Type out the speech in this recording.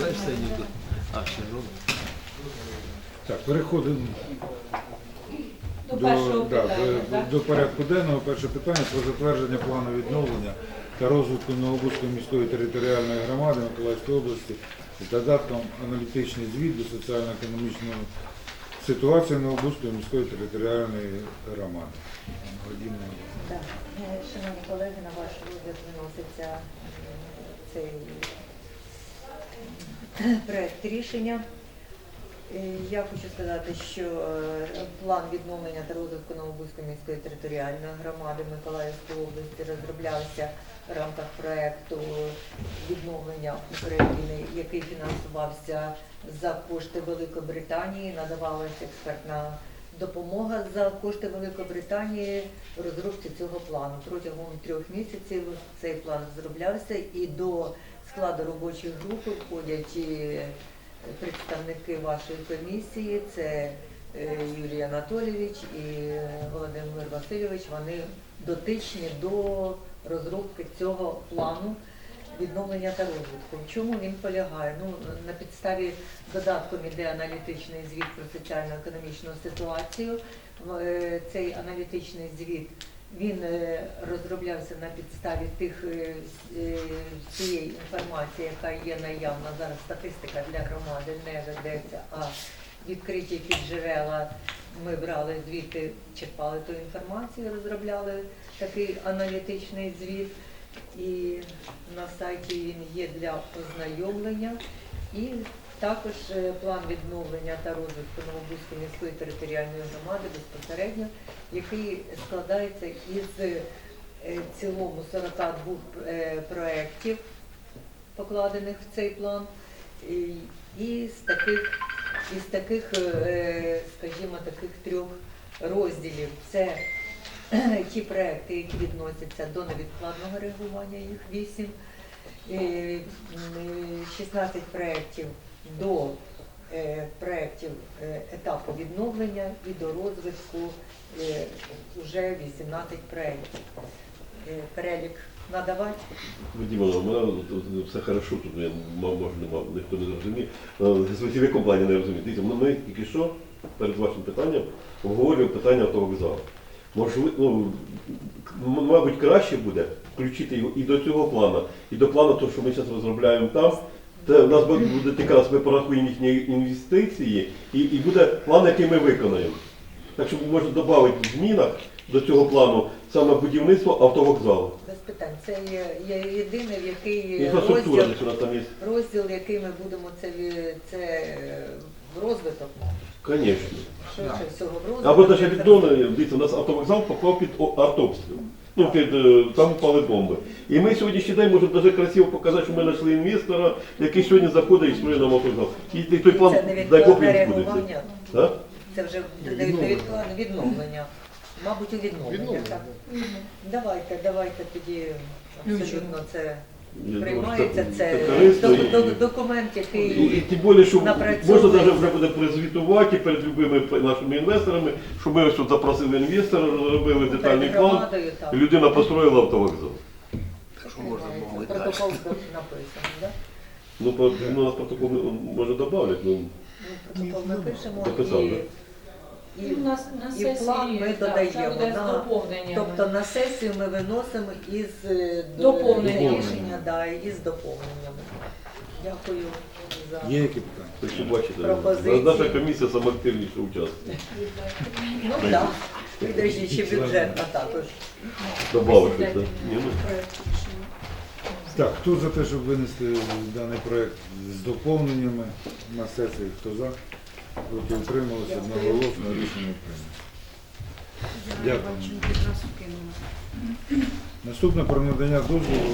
Знаєш, це. А, ще жоден. Так, переходимо До першого да, питання, до, так? до порядку денного. Перше питання про затвердження плану відновлення та розвитку Новобузької міської територіальної громади Миколаївської області з додатком аналітичний звіт до соціально-економічної ситуації Новобузької міської територіальної громади. Вадим, Так, е, Шановні колеги, на ваш розгляд виноситься е, цей проект рішення. Е, Я хочу сказати, що е, план відновлення та розвитку Новобузької міської територіальної громади Миколаївської області розроблявся в рамках проекту відновлення України, який фінансувався за кошти Великобританії, надавалася експертна допомога за кошти Великобританії розробці цього плану. Протягом трьох місяців цей план розроблявся і до складу робочої групи входять представники вашої комісії, це е, Юрій Анатолійович і Володимир Васильович. Вони дотичні до розробки цього плану відновлення та розвитку. В чому він полягає? Ну, на підставі додатком іде аналітичний звіт про соціально-економічну ситуацію. Е, Цей аналітичний звіт він е, розроблявся на підставі тих е, цієї інформації, яка є наявна зараз. Статистика для громади не ведеться, а відкриті підджерела. Ми брали звідти, черпали ту інформацію, розробляли такий аналітичний звіт. І на сайті він є для ознайомлення. І також е, план відновлення та розвитку Новобузької міської територіальної громади безпосередньо, який складається із е, в цілому 42 е, проєктів, покладених в цей план. І, з таких, із таких, скажімо, таких трьох розділів. Це ті проекти, які відносяться до невідкладного реагування, їх 8, 16 проєктів до е, проєктів е, етапу відновлення і до розвитку вже 18 проєктів. Перелік надавати. У мене от все хорошо, тут може, мав, ніхто не зрозумів. Е, В якому плані не розумію. Дивіться, ми- тільки що перед вашим питанням обговорювали питання автовокзалу. Можливо, ну, мабуть, краще буде включити його і до цього плану, і до плану, того, що ми зараз розробляємо там. Це у нас буде буде якраз ми порахуємо їхні інвестиції, і, і буде план, який ми виконаємо. Так що можна додати в змінах до цього плану саме будівництво автовокзалу. Без питань. Це є, є єдине, в який розділ, десь у нас там є. розділ, який ми будемо це, це в розвиток. Звісно. Швидше всього в розвиток. Або навіть відомо, дивіться, у нас автовокзал попав під о- артобстріл. Ну, під е, там упали бомби. І ми сьогоднішній день можемо навіть красиво показати, що ми знайшли інвестора, який сьогодні заходить і строє нам автовокзал. І, і той план, Це дай Бог, невідкладне він збудеться. реагування. Так? Це вже невідкладне відновлення. Мабуть, у відновлення. Так. Давайте, давайте тоді абсолютно це приймається. Це корисно до- і- документ, І, і який тим більше, що можна Напрацьовується. навіть вже буде прозвітувати перед любими нашими інвесторами, що ми ось тут запросили інвестора, розробили детальний перед план, громадою і людина построїла автовокзал. Що можна було і далі. Протокол написано, так? Ну, по, ну, у нас протокол може додати, ну, Ну, протокол напишемо Дописав, і, да? І, І у нас на і сесії план ми да, додаємо, це з тобто на сесію ми виносимо із е, до- Доповненнями. рішення, да, із доповненнями. Дякую за Є які питання? так що бачите, Пропозиції. наша комісія самоактивніше участвує. ну так. Підожди, ще бюджетна також. Так? Ні, ну. Так, хто за те, щоб винести даний проект з доповненнями на сесії? Хто за? Проти утрималися одноголосно рішення прийнято. Дякую. Наступне про надання дозволу